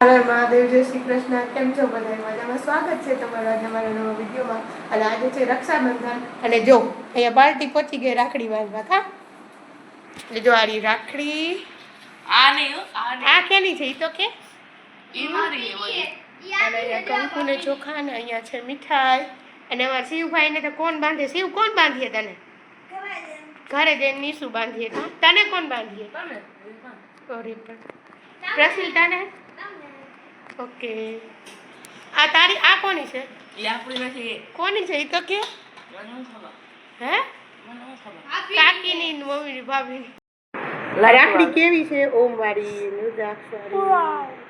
હરે મહાદેવ જય શ્રી કૃષ્ણ. કેમ છો બધા મજામાં? સ્વાગત છે તમારું આજે અમારા નવા વિડીયોમાં. અને આજે છે રક્ષાબંધન. અને જો અહીંયા પાર્ટી પહોંચી ગઈ રાખડી બાંધવા કા એટલે જો આરી રાખડી. આ નહીં આ કેની છે? એ તો કે? મારી અને અહીંયા કંકુ ને ચોખા ને અહીંયા છે મીઠાઈ. અને અમારા શિવભાઈ ને તો કોણ બાંધે? શિવ કોણ બાંધીએ તને? ઘરે જઈને નીસું બાંધીએ? તને કોણ બાંધીએ? અરે પણ. પ્રસિલ તને ઓકે આ તારી આ કોની છે? એ આપણી નથી. કોની છે? એ તો કે. મને નહીં ખબર. હે. કાકીની મમ્મીની ભાભીની રાખડી કેવી છે? ઓમ વાળી નુદાક્ષ વાળી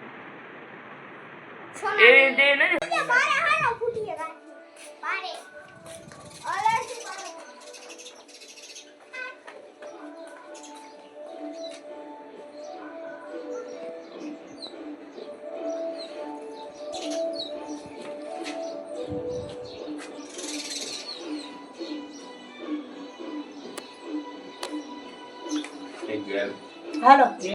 એ રીતે નહીં. હાલો આખી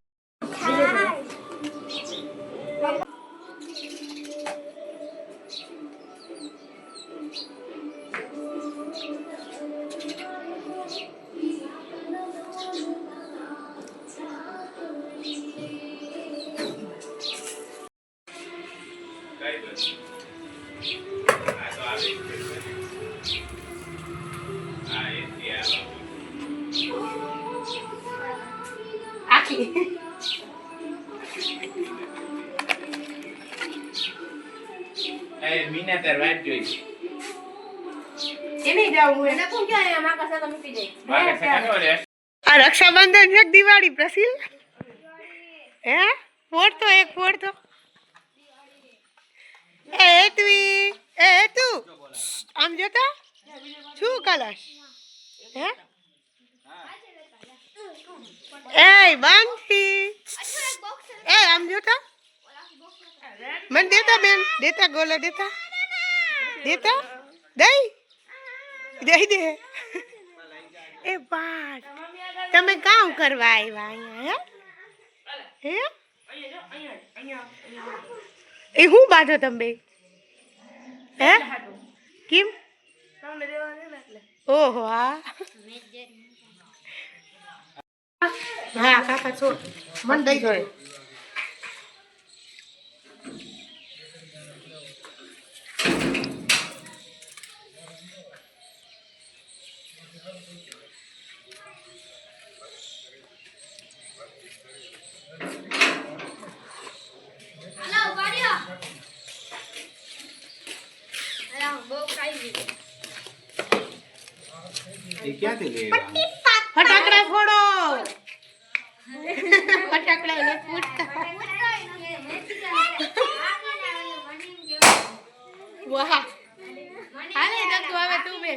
એ મીના તાર વાત જોઈ છે. આ રક્ષાબંધન છે દિવાળી પ્રસિલ હે? ફોડ તો એક ફોડ તો. એ તુઈ એ તું આમ જોતા? શું કલશ? હે? એ બાંધી એ આમ જોતા? મને દેતા બેન. દેતા ગોલા દેતા. દેતા? દઈ. દઈ દે. એ બાટ. તમે કામ કરવા આવ્યા અહીંયા, હે? હે? એ હું બાંધો તમે હે? કેમ? ઓહો, હા. હા, કાકા છો. મન દઈ દો ક્યાંથી ફટાકડા ફોડો. ફટાકડા એને ફૂટતા. વાહ. હાલે નતું હવે તું બે.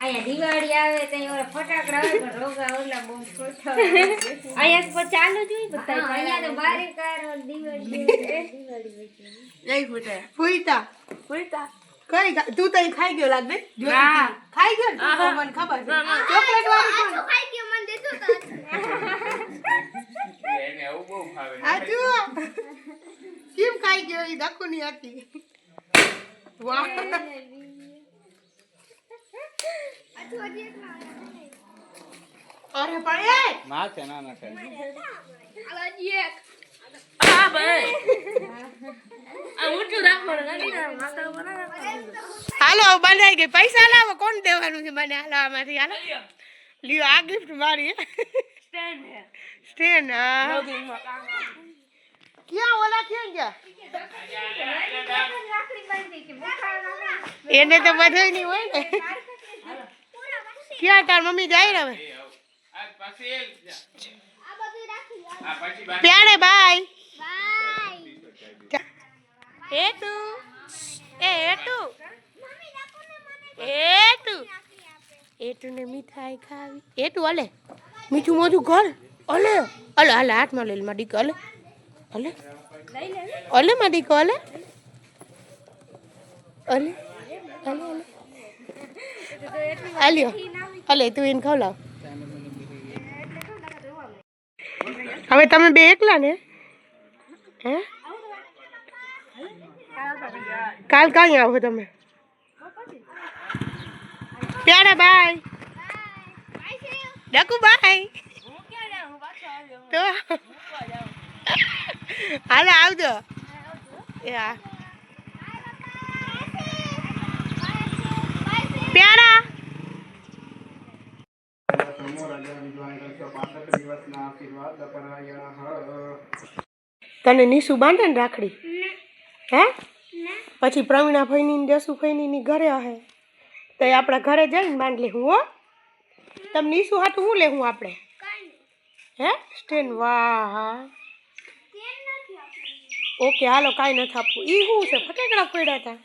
અહીંયા દિવાળી આવે ત્યાં ઓલા ફટાકડા આવે પણ રોગા ઓલા બહુ છોટા અહીંયા તો ચાલુ જ હોય બધા. અહીંયા તો બારે કાર દિવાળી દિવાળી નહીં ફૂટે ફૂઈતા. કઈ તું તો ખાઈ ગયો લાગે? ના. ખાઈ ગયો ને? મને ખબર છે. ચોકલેટ વાળી તો એને આવું બહુ ભાવે. આ જો કેમ ખાઈ ગયો? ઈ દખુની હતી. વાહ. અરે પણ એ! ના છે ના ના છે. હાલો હવે બંધાઈ ગઈ પૈસા લાવો કોણ દેવાનું છે મને? હાલો આમાંથી હાલો. લ્યો. આ ગિફ્ટ મારી Stand સ્ટેન ક્યાં ઓલા ક્યાં ગયા એને તો બધું નહીં હોય ને. ક્યાં તાર મમ્મી જાય ને હવે આ પછી એ જ. આ પછી બાકી પ્યારે બાય એ તું એ તું એ તું એ ને મીઠાઈ ખાવી. એટું અલે મીઠું મોજું ઘર? અલે અલે અલે હાથમાં લઈ મારી દીકરો અલે અલે અલે મારી દીકરો અલે અલે અલે અલે અલ્યો અલે તું એને ખવડાવ હવે તમે બે એકલા ને? હે? કાલ કાંઈ આવો તમે? પ્યારા બાય. ડકુ બાય. તો હાલો આવજો. યા પ્યારા તને નીસુ બાંધે ને રાખડી? હે? પછી પ્રવીણા ભાઈની દેસુ ભાઈની ઘરે હે તો એ આપણા ઘરે જઈને બાંધ લેવું હો. તમે નીસુ હાટું હું લેવું આપણે? હે? સ્ટેન વાહ. હા ઓકે હાલો કાંઈ નથી આપવું. ઈ શું છે? ફટાકડા પડ્યા હતા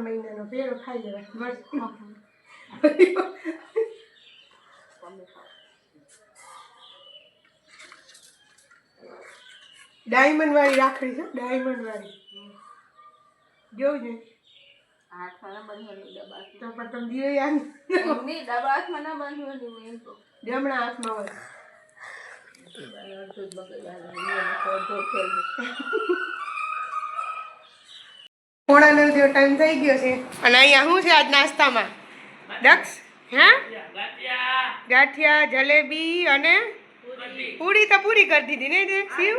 મહિનાનો પેરો ખાઈ લેવાય. મસ્ત. ડાયમંડ વાળી રાખડી છે ડાયમંડ વાળી. જોઉં છે? તો પણ તમે દિયો યાદ જમણા હાથમાં હોય. પોણા નવ જેવો ટાઈમ થઈ ગયો છે. અને અહીંયા શું છે આજ નાસ્તામાં? દક્ષ હા? ગાંઠિયા જલેબી અને પૂરી તો પૂરી કરી દીધી નહીં તે શિવ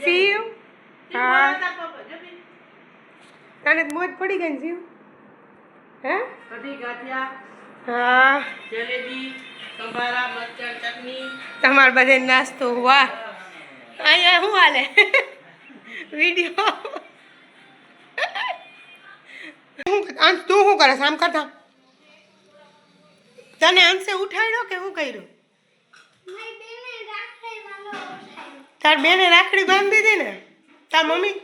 શિવ હા. તને મોજ પડી ગઈ ને શિવ હે? કઢી ગાંઠિયા હા. જલેબી સંભારા મરચાં ચટણી. તમારે બધે નાસ્તો વાહ અહીંયા શું હાલે? વીડિયો. તું શું કરે આમ કરતા તને અંશે ઉઠાડ્યો કે શું કર્યું? તાર બેને રાખડી બાંધી દીધી ને. તાર મમ્મી?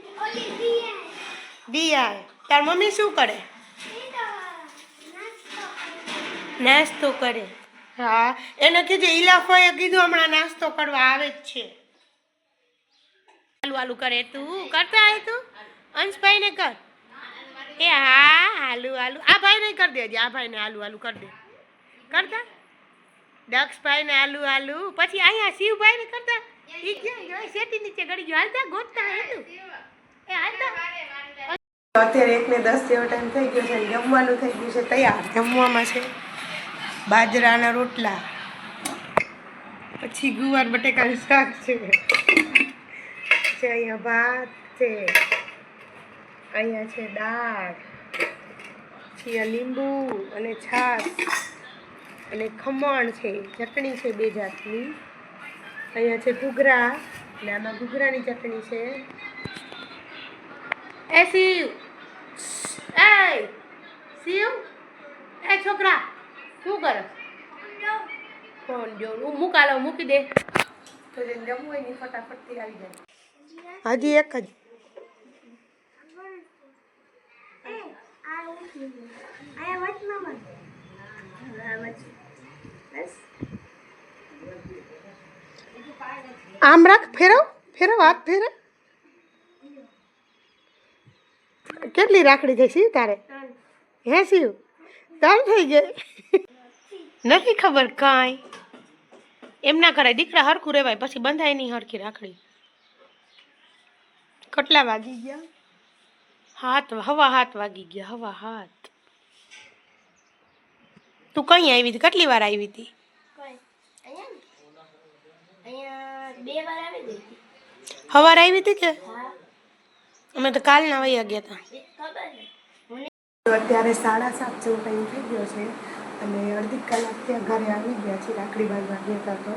દિયા તાર મમ્મી શું કરે? નાસ્તો કરે. હા. એને કીધું, ઈલાફાએ કીધું, હમણાં નાસ્તો કરવા આવે જ છે. આલુ આલુ કરે તું. કરતા આવે તું? અંશભાઈ ને કર. એ હા આલુ આલુ આ ભાઈ ને કરી દેજે આ ભાઈ ને આલુ આલુ કરી દે. કરતા? દક્ષભાઈ ને આલુ આલુ. પછી અહીંયા શિવભાઈ ને કરતા? ઈ ક્યાં શેટી નીચે ગળી ગયો. હાલતા? ગોતતા હતું એ હાલતા? અત્યારે એક ને દસ જેવો ટાઈમ થઈ ગયો છે જમવાનું થઈ ગયું છે તૈયાર. જમવામાં છે બાજરાના રોટલા, પછી ગુવાર, બટેકાનું શાક છે. અહીંયા ભાત છે. અહીંયા છે દાળ, પછી લીંબુ અને છાશ. અને ખમણ છે ચટણી છે બે જાતની. અહીંયા છે ઘૂઘરા અને આમાં ઘૂઘરાની ચટણી છે. એ શિવ! એ શિવ! એ છોકરા શું કરે? ફોન જો હું મૂકાલો મૂકી દે. તો જમવું હોય ને ફટાફટથી આવી જાય. હજી એક જ. આમ રાખ ફેરવ ફેરવ હાથ ફેરવ કેટલી રાખડી થઈ શિવ તારે? હે શિવ તાર થઈ ગઈ. નથી ખબર કાંઈ. એમ ના કરાય, દીકરા હરખું રહેવાય પછી બંધાય નહીં હરખી રાખડી. કેટલા વાગી ગયા. હાથ, હવા હાથ વાગી ગયા, હવા હાથ. તું કઈ આવી હતી? કેટલી વાર આવી હતી. હવાર આવી હતી કે? અમે તો કાલના વહી ગયા હતા અત્યારે સાડા સાત જેવો ટાઈમ થઈ ગયો છે અને અડધી કલાક ત્યાં ઘરે આવી ગયા છે રાખડી બાંધવા ગયા હતા તો.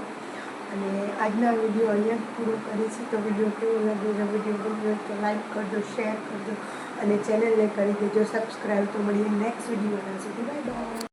અને આજના વીડિયો અહીંયા જ પૂરો કરીશું. તો વીડિયો કેવો લાગ્યો? જો વીડિયો ગમ્યો હોય તો લાઈક કરજો શેર કરજો અને ચેનલને કરી દેજો સબસ્ક્રાઈબ તો મળીએ નેક્સ્ટ વિડીયોના સુધી. Bye by